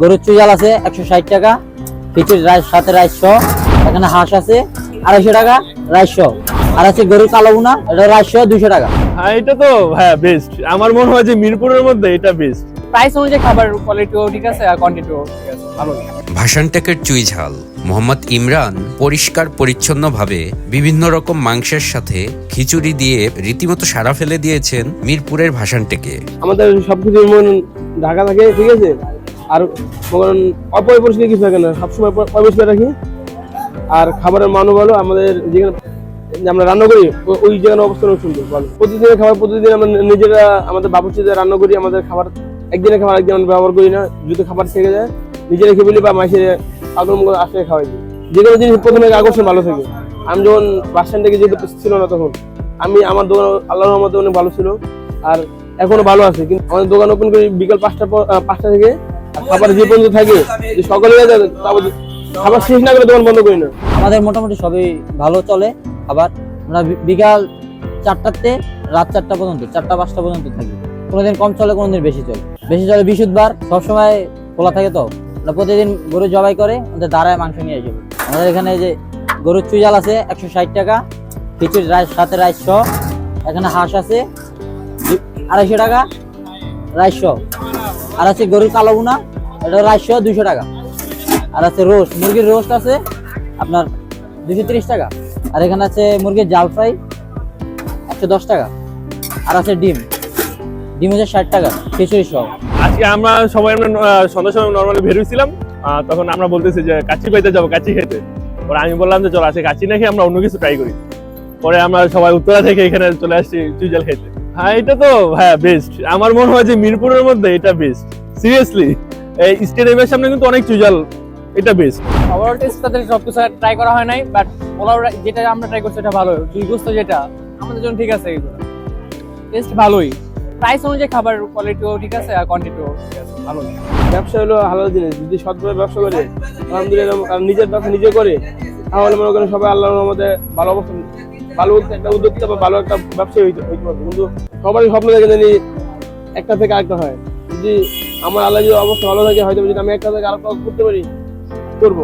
গরুর চুজাল আছে একশো ষাট টাকা খিচুড়ি রাইস সাথে রাইস সহ। এখানে হাঁস আছে আড়াইশো টাকা রাইস সহ। আর আছে গরুর কালো বুনা এটা রাইস সহ দুশো টাকা। এটা তো হ্যাঁ বেস্ট আমার মনে হয় যে মিরপুরের মধ্যে এটা বেস্ট প্রাইস অনুযায়ী খাবার কোয়ালিটিও ঠিক আছে আর কোয়ান্টিটিও ঠিক আছে ভালো। ভাসানটেকের চুই ঝাল মোহাম্মদ ইমরান পরিষ্কার পরিচ্ছন্নভাবে বিভিন্ন রকম মাংসের সাথে খিচুড়ি দিয়ে রীতিমতো সারা ফেলে দিয়েছেন মিরপুরের ভাসানটেকে আমাদের সবকিছু মন ঢাকা থাকে ঠিক আছে? আর মনে অপরিপরিষ্কার কিছু থাকে না। সবসময় পরিষ্কার রাখি। আর খাবারের মানও ভালো, আমাদের যেখানে আমরা রান্না করি ওই জায়গার অবস্থানও সুন্দর ভালো প্রতিদিনের খাবার, প্রতিদিন আমরা নিজেরা, আমাদের বাবুর্চিদের রান্না করি, আমাদের খাবার একদিনের খাবার একদিন আমরা ব্যবহার করি না। যদি খাবার থেকে যায় নিজে রেখে বলি বা মাসে আগ্রহ করে আসলে খাওয়াই যে কোনো জিনিস প্রথমে আকর্ষণ ভালো থাকে। আমি যখন বাস স্ট্যান্ড থেকে যেতে ছিল না তখন, আমি আমার দোকান আল্লাহর রহমতে অনেক ভালো ছিল। আর এখনও ভালো আছে, কিন্তু আমাদের দোকান ওপেন করি বিকাল পাঁচটা পাঁচটা থেকে খাবার যে পর্যন্ত থাকে, যে খাবার শেষ না করে দোকান বন্ধ করি না। আমাদের মোটামুটি সবই ভালো চলে আবার আমরা বিকাল চারটাতে রাত চারটা পর্যন্ত, চারটা পাঁচটা পর্যন্ত থাকি। কোনোদিন কম চলে, কোনোদিন বেশি চলে। বেশি চলে বৃহস্পতিবার সবসময় খোলা থাকে তো। আমরা প্রতিদিন গরু জবাই করে আমাদের দাঁড়ায় মাংস নিয়ে আসবে আমাদের এখানে যে গরুর চুজাল আছে একশো ষাট টাকা, খিচুড়ি রাইস, সাথে রাইস এখানে হাঁস আছে আড়াইশো টাকা, রাইস আর আছে গরুর কালো বুনা এটা সহ দুইশো টাকা। আর আছে রোস্ট মুরগির রোস্ট আছে আপনার দুশো তিরিশ টাকা। আর এখানে আছে মুরগির জাল ফ্রাই একশো দশ টাকা। আর আছে ডিম ডিম হচ্ছে ষাট টাকা খিচুড়ি সহ। আজকে আমরা সবাই আমরা আহ, সন্ধ্যার সময় নর্মালি বের হয়েছিলাম আহ, তখন আমরা বলতেছি যে কাচ্চি পাইতে যাব কাচ্চি খেতে। পরে আমি বললাম যে চলো আজকে কাচ্চি না খেয়ে আমরা অন্য কিছু ট্রাই করি। পরে আমরা সবাই উত্তরা থেকে এখানে চলে আসছি চুইজাল খেতে। হ্যাঁ এটা তো হ্যাঁ বেস্ট আমার মনে হয় যে মিরপুরের মধ্যে এটা বেস্ট সিরিয়াসলি এই স্টেডিয়ামের সামনে কিন্তু অনেক চুইজাল এটা বেস্ট ওভারঅল টেস্ট তাদের সব কিছু ট্রাই করা হয় নাই বাট রা- যেটা আমরা ট্রাই করছি এটা ভালো। দুই গোস্ত যেটা আমাদের জন্য ঠিক আছে এগুলো। টেস্ট ভালোই। প্রাইস অনুযায়ী খাবার কোয়ালিটিও ঠিক আছে আর কোয়ান্টিটিও ঠিক আছে ভালো ব্যবসা হলো হালাল জিনিস। যদি সৎভাবে ব্যবসা করে আলহামদুলিল্লাহ নিজের ব্যবসা নিজে করে তাহলে মনে করেন সবাই আল্লাহর রহমতে ভালো অবস্থা ভালো একটা উদ্যোক্তা বা ভালো একটা ব্যবসায়ী হইতে হইতে পারবে। কিন্তু সবারই স্বপ্ন থাকে জানি একটা থেকে আরেকটা হয়। যদি আমার আল্লাহ যদি অবস্থা ভালো থাকে, হয়তো যদি আমি একটা থেকে আরেকটা করতে পারি, করব।